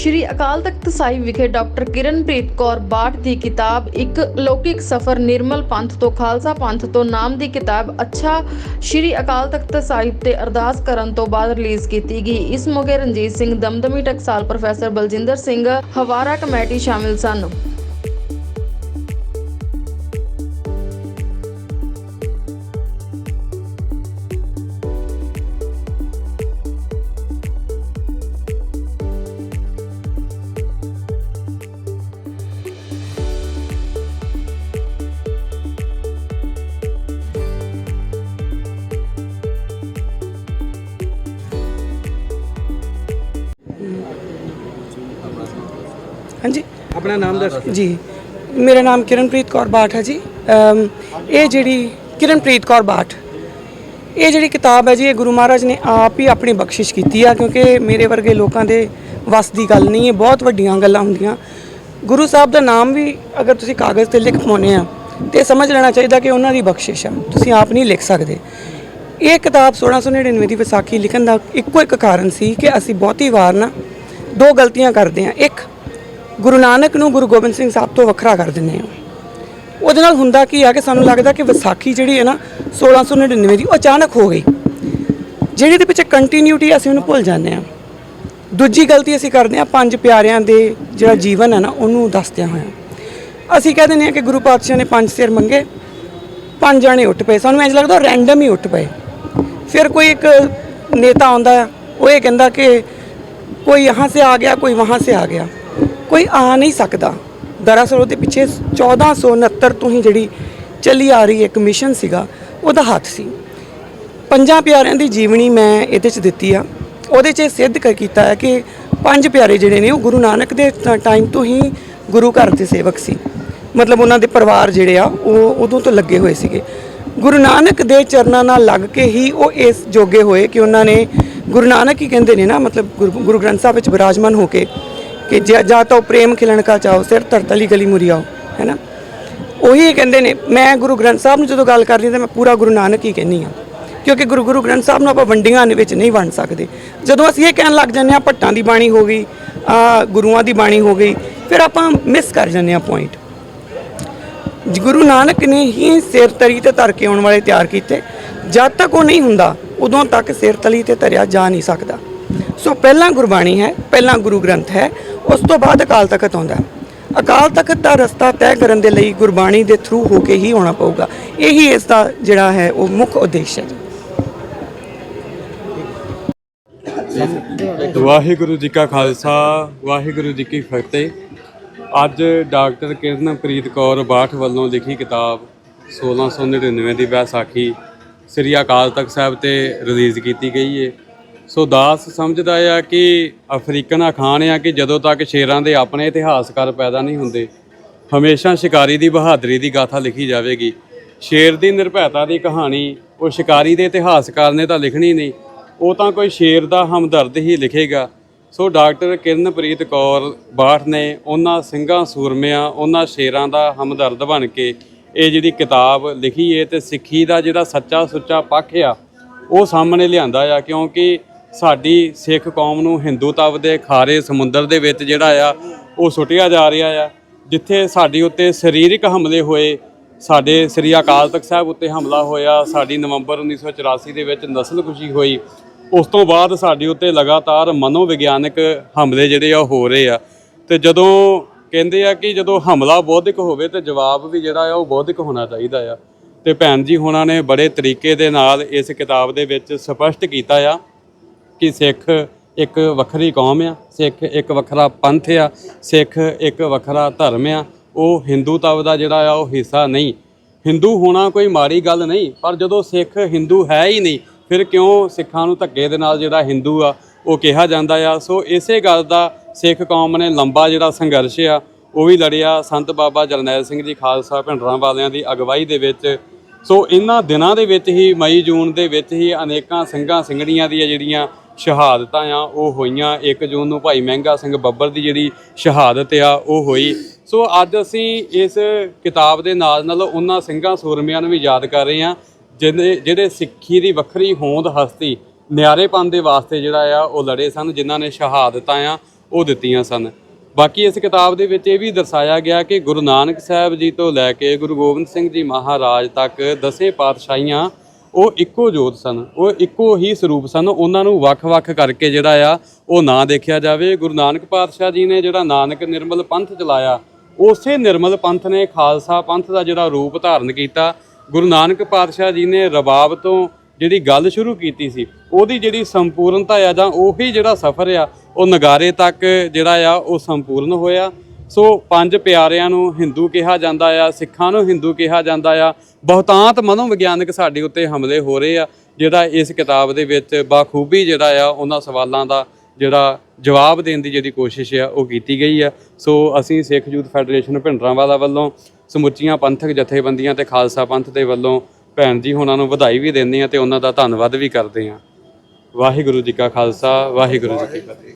ਸ਼੍ਰੀ ਅਕਾਲ ਤਖਤ ਸਾਹਿਬ ਵਿਖੇ ਡਾਕਟਰ ਕਿਰਨਪ੍ਰੀਤ ਕੌਰ ਬਾਠ ਦੀ ਕਿਤਾਬ ਇੱਕ ਲੌਕਿਕ ਸਫ਼ਰ ਨਿਰਮਲ ਪੰਥ ਤੋਂ ਖਾਲਸਾ ਪੰਥ ਤੋਂ ਨਾਮ ਦੀ ਕਿਤਾਬ ਅੱਛਾ ਸ਼੍ਰੀ ਅਕਾਲ ਤਖਤ ਸਾਹਿਬ ਤੇ ਅਰਦਾਸ ਕਰਨ ਤੋਂ ਬਾਅਦ ਰਿਲੀਜ਼ ਕੀਤੀ ਗਈ। ਇਸ ਮੌਕੇ ਰਣਜੀਤ ਸਿੰਘ, ਦਮਦਮੀ ਟਕਸਾਲ, ਪ੍ਰੋਫੈਸਰ ਬਲਜਿੰਦਰ ਸਿੰਘ, ਹਵਾਰਾ ਕਮੇਟੀ ਸ਼ਾਮਿਲ ਸਨ। ਹਾਂਜੀ। ਆਪਣਾ ਨਾਮ ਦੱਸ ਜੀ। ਮੇਰਾ ਨਾਮ ਕਿਰਨਪ੍ਰੀਤ ਕੌਰ ਬਾਠ ਹੈ ਜੀ। ਇਹ ਜਿਹੜੀ ਕਿਰਨਪ੍ਰੀਤ ਕੌਰ ਬਾਠ ਇਹ ਜਿਹੜੀ ਕਿਤਾਬ ਹੈ ਜੀ ਇਹ ਗੁਰੂ ਮਹਾਰਾਜ ਨੇ ਆਪ ਹੀ ਆਪਣੀ ਬਖਸ਼ਿਸ਼ ਕੀਤੀ ਆ ਕਿਉਂਕਿ ਮੇਰੇ ਵਰਗੇ ਲੋਕਾਂ ਦੇ ਵੱਸ ਦੀ ਗੱਲ ਨਹੀਂ ਹੈ ਬਹੁਤ ਵੱਡੀਆਂ ਗੱਲਾਂ ਹੁੰਦੀਆਂ। ਗੁਰੂ ਸਾਹਿਬ ਦਾ ਨਾਮ ਵੀ ਅਗਰ ਤੁਸੀਂ ਕਾਗਜ਼ ਤੇ ਲਿਖ ਪਾਉਂਦੇ ਆ ਤੇ ਸਮਝ ਲੈਣਾ ਚਾਹੀਦਾ ਕਿ ਉਹਨਾਂ ਦੀ ਬਖਸ਼ਿਸ਼ ਆ। ਤੁਸੀਂ ਆਪ ਨਹੀਂ ਲਿਖ ਸਕਦੇ। ਇਹ ਕਿਤਾਬ 1699 ਦੀ ਵਿਸਾਖੀ ਲਿਖਣ ਦਾ ਇੱਕੋ ਇੱਕ ਕਾਰਨ ਸੀ ਕਿ ਅਸੀਂ ਬਹੁਤੀ ਵਾਰ ਨਾ ਦੋ ਗਲਤੀਆਂ ਕਰਦੇ ਆ। ਇੱਕ ਗੁਰੂ ਨਾਨਕ ਨੂੰ ਗੁਰੂ ਗੋਬਿੰਦ ਸਿੰਘ ਸਾਹਿਬ ਤੋਂ ਵੱਖਰਾ ਕਰ ਦਿੰਦੇ ਹਾਂ। ਉਹਦੇ ਨਾਲ ਹੁੰਦਾ ਕੀ ਆ ਕਿ ਸਾਨੂੰ ਲੱਗਦਾ ਕਿ ਵਿਸਾਖੀ ਜਿਹੜੀ ਹੈ ਨਾ 1699 ਦੀ, ਉਹ ਅਚਾਨਕ ਹੋ ਗਈ। ਜਿਹੜੀ ਦੇ ਵਿੱਚ ਕੰਟੀਨਿਊਟੀ ਅਸੀਂ ਉਹਨੂੰ ਭੁੱਲ ਜਾਂਦੇ ਹਾਂ। ਦੂਜੀ ਗਲਤੀ ਅਸੀਂ ਕਰਦੇ ਹਾਂ, ਪੰਜ ਪਿਆਰਿਆਂ ਦੇ ਜਿਹੜਾ ਜੀਵਨ ਹੈ ਨਾ, ਉਹਨੂੰ ਦੱਸਦਿਆਂ ਹੋਇਆ। ਅਸੀਂ ਕਹਿ ਦਿੰਦੇ ਆ ਕਿ ਗੁਰੂ ਪਾਤਸ਼ਾਹ ਨੇ ਪੰਜ ਸਿਰ ਮੰਗੇ, ਪੰਜ ਜਾਣੇ ਉੱਠ ਪਏ। ਸਾਨੂੰ ਇੰਜ ਲੱਗਦਾ ਰੈਂਡਮ ਹੀ ਉੱਠ ਪਏ। ਫਿਰ ਕੋਈ ਇੱਕ ਨੇਤਾ ਆਉਂਦਾ, ਉਹ ਇਹ ਕਹਿੰਦਾ ਕਿ ਕੋਈ ਯਹਾਂ ਸੇ ਆ ਗਿਆ, ਕੋਈ ਵਹਾਂ ਸੇ ਆ ਗਿਆ। ਕੋਈ ਆ ਨਹੀਂ ਸਕਦਾ। ਦਰਅਸਲ ਉਹਦੇ ਪਿੱਛੇ 1469 ਤੋਂ ਹੀ ਜਿਹੜੀ ਚੱਲੀ ਆ ਰਹੀ ਇੱਕ ਮਿਸ਼ਨ ਸੀਗਾ, ਉਹਦਾ ਹੱਥ ਸੀ। ਪੰਜਾਂ ਪਿਆਰਿਆਂ ਦੀ ਜੀਵਨੀ ਮੈਂ ਇਹਦੇ 'ਚ ਦਿੱਤੀ ਆ। ਉਹਦੇ 'ਚ ਇਹ ਸਿੱਧ ਕਰ ਕੀਤਾ ਹੈ ਕਿ ਪੰਜ ਪਿਆਰੇ ਜਿਹੜੇ ਨੇ, ਉਹ ਗੁਰੂ ਨਾਨਕ ਦੇ ਟਾਈਮ ਤੋਂ ਹੀ ਗੁਰੂ ਘਰ ਦੇ ਸੇਵਕ ਸੀ। ਮਤਲਬ ਉਹਨਾਂ ਦੇ ਪਰਿਵਾਰ ਜਿਹੜੇ ਆ, ਉਹ ਉਦੋਂ ਤੋਂ ਲੱਗੇ ਹੋਏ ਸੀਗੇ। ਗੁਰੂ ਨਾਨਕ ਦੇ ਚਰਨਾਂ ਨਾਲ ਲੱਗ ਕੇ ਹੀ ਉਹ ਇਸ ਜੋਗੇ ਹੋਏ ਕਿ ਉਹਨਾਂ ਨੇ, ਗੁਰੂ ਨਾਨਕ ਹੀ ਕਹਿੰਦੇ ਨੇ ਨਾ, ਮਤਲਬ ਗੁਰੂ ਗੁਰੂ ਗ੍ਰੰਥ ਸਾਹਿਬ ਵਿੱਚ ਵਿਰਾਜਮਾਨ ਹੋ ਕੇ ਕਿ ਜਾਂ ਜਾਂ ਤਾਂ ਪ੍ਰੇਮ ਖਿਲਣ ਕਾ ਚਾਹੋ, ਸਿਰ ਧਰਤਲੀ ਗਲੀ ਮੁਰੀਆਓ ਹੈ ਨਾ? ਉਹੀ ਕਹਿੰਦੇ ਨੇ, ਮੈਂ ਗੁਰੂ ਗ੍ਰੰਥ ਸਾਹਿਬ ਨੂੰ ਜਦੋਂ ਗੱਲ ਕਰਦੀ ਹਾਂ ਤਾਂ ਮੈਂ ਪੂਰਾ ਗੁਰੂ ਨਾਨਕ ਹੀ ਕਹਿੰਨੀ ਆ। ਕਿਉਂਕਿ ਗੁਰੂ ਗੁਰੂ ਗ੍ਰੰਥ ਸਾਹਿਬ ਨੂੰ ਆਪਾਂ ਵੰਡੀਆਂ ਦੇ ਵਿੱਚ ਨਹੀਂ ਵੰਡ ਸਕਦੇ। ਜਦੋਂ ਅਸੀਂ ਇਹ ਕਹਿਣ ਲੱਗ ਜਾਂਦੇ ਆ ਭੱਟਾਂ ਦੀ ਬਾਣੀ ਹੋ ਗਈ, ਆ ਗੁਰੂਆਂ ਦੀ ਬਾਣੀ ਹੋ ਗਈ, ਫਿਰ ਆਪਾਂ ਮਿਸ ਕਰ ਜਾਂਦੇ ਆ ਪੁਆਇੰਟ ਗੁਰੂ ਨਾਨਕ ਨੇ ਹੀ ਸਿਰ ਤਰੀ ਤੇ ਧਰ ਕੇ ਆਉਣ ਵਾਲੇ ਤਿਆਰ ਕੀਤੇ। ਜਦ ਤੱਕ ਉਹ ਨਹੀਂ ਹੁੰਦਾ, ਉਦੋਂ ਤੱਕ ਸਿਰ ਤਲੀ ਤੇ ਧਰਿਆ ਜਾ ਨਹੀਂ ਸਕਦਾ। ਸੋ ਪਹਿਲਾਂ ਗੁਰਬਾਣੀ ਹੈ, ਪਹਿਲਾਂ ਗੁਰੂ ਗ੍ਰੰਥ ਹੈ ਉਸ ਤੋਂ ਬਾਅਦ ਅਕਾਲ ਤਖਤ ਆਉਂਦਾ ਅਕਾਲ ਤਖਤ ਦਾ ਰਸਤਾ ਤੈਅ ਕਰਨ ਦੇ ਲਈ ਗੁਰਬਾਣੀ ਦੇ ਥਰੂ ਹੋ ਕੇ ਹੀ ਹੋਣਾ ਪਊਗਾ। ਇਹੀ ਇਸ ਦਾ ਜਿਹੜਾ ਹੈ ਉਹ ਮੁੱਖ ਉਦੇਸ਼ ਹੈ ਵਾਹਿਗੁਰੂ ਜੀ ਕਾ ਖਾਲਸਾ, ਵਾਹਿਗੁਰੂ ਜੀ ਕੀ ਫਤਿਹ। ਅੱਜ ਡਾਕਟਰ ਕਿਰਨਪ੍ਰੀਤ ਕੌਰ ਬਾਠ ਵੱਲੋਂ ਲਿਖੀ ਕਿਤਾਬ 1699 ਦੀ ਵਿਸਾਖੀ ਸ੍ਰੀ ਅਕਾਲ ਤਖਤ ਸਾਹਿਬ ਤੇ ਰਿਲੀਜ਼ ਕੀਤੀ ਗਈ ਹੈ ਸੋ ਦਾਸ ਸਮਝਦਾ ਆ ਕਿ ਅਫਰੀਕਨ ਅਖਾਣ ਆ ਕਿ ਜਦੋਂ ਤੱਕ ਸ਼ੇਰਾਂ ਦੇ ਆਪਣੇ ਇਤਿਹਾਸਕਾਰ ਪੈਦਾ ਨਹੀਂ ਹੁੰਦੇ, ਹਮੇਸ਼ਾ ਸ਼ਿਕਾਰੀ ਦੀ ਬਹਾਦਰੀ ਦੀ ਗਾਥਾ ਲਿਖੀ ਜਾਵੇਗੀ। ਸ਼ੇਰ ਦੀ ਨਿਰਭੈਤਾ ਦੀ ਕਹਾਣੀ ਉਹ ਸ਼ਿਕਾਰੀ ਦੇ ਇਤਿਹਾਸਕਾਰ ਨੇ ਤਾਂ ਲਿਖਣੀ ਨਹੀਂ, ਉਹ ਤਾਂ ਕੋਈ ਸ਼ੇਰ ਦਾ ਹਮਦਰਦ ਹੀ ਲਿਖੇਗਾ। ਸੋ ਡਾਕਟਰ ਕਿਰਨਪ੍ਰੀਤ ਕੌਰ ਬਾਠ ਨੇ ਉਹਨਾਂ ਸਿੰਘਾਂ, ਸੂਰਮਿਆਂ, ਉਹਨਾਂ ਸ਼ੇਰਾਂ ਦਾ ਹਮਦਰਦ ਬਣ ਕੇ ਇਹ ਜਿਹੜੀ ਕਿਤਾਬ ਲਿਖੀ ਹੈ ਤੇ ਸਿੱਖੀ ਦਾ ਜਿਹੜਾ ਸੱਚਾ ਸੁੱਚਾ ਪੱਖ ਆ, ਉਹ ਸਾਹਮਣੇ ਲਿਆਂਦਾ ਆ ਕਿਉਂਕਿ ਸਾਡੀ ਸਿੱਖ ਕੌਮ ਨੂੰ ਹਿੰਦੂਤਵ ਦੇ ਖਾਰੇ ਸਮੁੰਦਰ ਦੇ ਵਿੱਚ ਜਿਹੜਾ ਆ, ਉਹ ਸੁੱਟਿਆ ਜਾ ਰਿਹਾ ਆ, ਜਿੱਥੇ ਸਾਡੀ ਉੱਤੇ ਸਰੀਰਕ ਹਮਲੇ ਹੋਏ, ਸਾਡੇ ਸ੍ਰੀ ਅਕਾਲ ਤਖਤ ਸਾਹਿਬ ਉੱਤੇ ਹਮਲਾ ਹੋਇਆ, ਸਾਡੀ ਨਵੰਬਰ 1984 ਦੇ ਵਿੱਚ ਨਸਲਕੁਸ਼ੀ ਹੋਈ, ਉਸ ਤੋਂ ਬਾਅਦ ਸਾਡੇ ਉੱਤੇ ਲਗਾਤਾਰ ਮਨੋਵਿਗਿਆਨਕ ਹਮਲੇ ਜਿਹੜੇ ਆ, ਉਹ ਹੋ ਰਹੇ ਆ। ਤੇ ਜਦੋਂ ਕਹਿੰਦੇ ਆ ਕਿ ਜਦੋਂ ਹਮਲਾ ਬੌਧਿਕ ਹੋਵੇ ਤੇ ਜਵਾਬ ਵੀ ਜਿਹੜਾ ਆ, ਉਹ ਬੌਧਿਕ ਹੋਣਾ ਚਾਹੀਦਾ ਆ। ਤੇ ਭੈਣ ਜੀ ਹੁਣਾਂ ਨੇ ਬੜੇ ਤਰੀਕੇ ਦੇ ਨਾਲ ਇਸ ਕਿਤਾਬ ਦੇ ਵਿੱਚ ਸਪਸ਼ਟ ਕੀਤਾ ਆ। ਕਿ ਸਿੱਖ ਇੱਕ ਵੱਖਰੀ ਕੌਮ ਆ, ਸਿੱਖ ਇੱਕ ਵੱਖਰਾ ਪੰਥ ਆ, ਸਿੱਖ ਇੱਕ ਵੱਖਰਾ ਧਰਮ ਆ। ਉਹ ਹਿੰਦੂਤਵ ਦਾ ਜਿਹੜਾ ਆ, ਉਹ ਹਿੱਸਾ ਨਹੀਂ। ਹਿੰਦੂ ਹੋਣਾ ਕੋਈ ਮਾੜੀ ਗੱਲ ਨਹੀਂ, ਪਰ ਜਦੋਂ ਸਿੱਖ ਹਿੰਦੂ ਹੈ ਹੀ ਨਹੀਂ, ਫਿਰ ਕਿਉਂ ਸਿੱਖਾਂ ਨੂੰ ਧੱਕੇ ਦੇ ਨਾਲ ਜਿਹੜਾ ਹਿੰਦੂ ਆ, ਉਹ ਕਿਹਾ ਜਾਂਦਾ ਆ? ਸੋ ਇਸੇ ਗੱਲ ਦਾ ਸਿੱਖ ਕੌਮ ਨੇ ਲੰਬਾ ਜਿਹੜਾ ਸੰਘਰਸ਼ ਆ, ਉਹ ਵੀ ਲੜਿਆ। ਸੰਤ ਬਾਬਾ ਜਰਨੈਲ ਸਿੰਘ ਜੀ ਖਾਲਸਾ ਭਿੰਡਰਾਂ ਵਾਲਿਆਂ ਦੀ ਅਗਵਾਈ ਦੇ ਵਿੱਚ। ਸੋ ਇਹਨਾਂ ਦਿਨਾਂ ਦੇ ਵਿੱਚ ਹੀ, ਮਈ ਜੂਨ ਦੇ ਵਿੱਚ ਹੀ ਅਨੇਕਾਂ ਸਿੰਘਾਂ, ਸਿੰਘਣੀਆਂ ਦੀਆਂ ਜਿਹੜੀਆਂ ਸ਼ਹਾਦਤਾਂ ਆ, ਉਹ ਹੋਈਆਂ। 1 ਜੂਨ ਨੂੰ ਭਾਈ ਮਹਿੰਗਾ ਸਿੰਘ ਬੱਬਰ ਦੀ ਜਿਹੜੀ ਸ਼ਹਾਦਤ ਆ, ਉਹ ਹੋਈ। ਸੋ ਅੱਜ ਅਸੀਂ ਇਸ ਕਿਤਾਬ ਦੇ ਨਾਲ ਨਾਲ ਉਹਨਾਂ ਸਿੰਘਾਂ ਸੂਰਮਿਆਂ ਨੂੰ ਵੀ ਯਾਦ ਕਰ ਰਹੇ ਹਾਂ, ਜਿਹਦੇ, ਜਿਹੜੇ ਸਿੱਖੀ ਦੀ ਵੱਖਰੀ ਹੋਂਦ ਹਸਤੀ ਨਿਆਰੇਪਨ ਦੇ ਵਾਸਤੇ ਜਿਹੜਾ ਆ, ਉਹ ਲੜੇ ਸਨ, ਜਿਨ੍ਹਾਂ ਨੇ ਸ਼ਹਾਦਤਾਂ ਆ, ਉਹ ਦਿੱਤੀਆਂ ਸਨ। ਬਾਕੀ ਇਸ ਕਿਤਾਬ ਦੇ ਵਿੱਚ ਇਹ ਵੀ ਦਰਸਾਇਆ ਗਿਆ ਕਿ ਗੁਰੂ ਨਾਨਕ ਸਾਹਿਬ ਜੀ ਤੋਂ ਲੈ ਕੇ ਗੁਰੂ ਗੋਬਿੰਦ ਸਿੰਘ ਜੀ ਮਹਾਰਾਜ ਤੱਕ ਦਸੇ ਪਾਤਸ਼ਾਹੀਆਂ ਉਹ ਇੱਕੋ ਜੋਤ ਸਨ, ਉਹ ਇੱਕੋ ਹੀ ਸਰੂਪ ਸਨ। ਉਹਨਾਂ ਨੂੰ ਵੱਖ-ਵੱਖ ਕਰਕੇ ਜਿਹੜਾ ਆ, ਉਹ ਨਾ ਦੇਖਿਆ ਜਾਵੇ। ਗੁਰੂ ਨਾਨਕ ਪਾਤਸ਼ਾਹ ਜੀ ਨੇ ਜਿਹੜਾ ਨਾਨਕ ਨਿਰਮਲ ਪੰਥ ਚਲਾਇਆ, ਉਸੇ ਨਿਰਮਲ ਪੰਥ ਨੇ ਖਾਲਸਾ ਪੰਥ ਦਾ ਜਿਹੜਾ ਰੂਪ ਧਾਰਨ ਕੀਤਾ। ਗੁਰੂ ਨਾਨਕ ਪਾਤਸ਼ਾਹ ਜੀ ਨੇ ਰਬਾਬ ਤੋਂ ਜਿਹੜੀ ਗੱਲ ਸ਼ੁਰੂ ਕੀਤੀ ਸੀ, ਉਹਦੀ ਜਿਹੜੀ ਸੰਪੂਰਨਤਾ ਆ ਜਾਂ ਉਹੀ ਜਿਹੜਾ ਸਫ਼ਰ ਆ, ਉਹ ਨਗਾਰੇ ਤੱਕ ਜਿਹੜਾ ਆ, ਉਹ ਸੰਪੂਰਨ ਹੋਇਆ। ਸੋ ਪੰਜ ਪਿਆਰਿਆਂ ਨੂੰ ਹਿੰਦੂ ਕਿਹਾ ਜਾਂਦਾ ਆ, ਸਿੱਖਾਂ ਨੂੰ ਹਿੰਦੂ ਕਿਹਾ ਜਾਂਦਾ ਆ। ਬਹੁਤਾਂਤ ਮਨੋਵਿਗਿਆਨਕ ਸਾਡੇ ਉੱਤੇ ਹਮਲੇ ਹੋ ਰਹੇ ਆ, ਜਿਹੜਾ ਇਸ ਕਿਤਾਬ ਦੇ ਵਿੱਚ ਬਾਖੂਬੀ ਜਿਹੜਾ ਆ, ਉਹਨਾਂ ਸਵਾਲਾਂ ਦਾ ਜਿਹੜਾ ਜਵਾਬ ਦੇਣ ਦੀ ਜਿਹੜੀ ਕੋਸ਼ਿਸ਼ ਆ, ਉਹ ਕੀਤੀ ਗਈ ਆ। ਸੋ ਅਸੀਂ ਸਿੱਖ ਯੂਥ ਫੈਡਰੇਸ਼ਨ ਭਿੰਡਰਾਂਵਾਲਾ ਵੱਲੋਂ ਸਮੁੱਚੀਆਂ ਪੰਥਕ ਜਥੇਬੰਦੀਆਂ ਤੇ ਖਾਲਸਾ ਪੰਥ ਦੇ ਵੱਲੋਂ ਭੈਣ ਜੀ ਉਹਨਾਂ ਨੂੰ ਵਧਾਈ ਵੀ ਦਿੰਦੇ ਆ ਤੇ ਉਹਨਾਂ ਦਾ ਧੰਨਵਾਦ ਵੀ ਕਰਦੇ ਆ। ਵਾਹਿਗੁਰੂ ਜੀ ਕਾ ਖਾਲਸਾ, ਵਾਹਿਗੁਰੂ ਜੀ ਕੀ ਫਤਿਹ।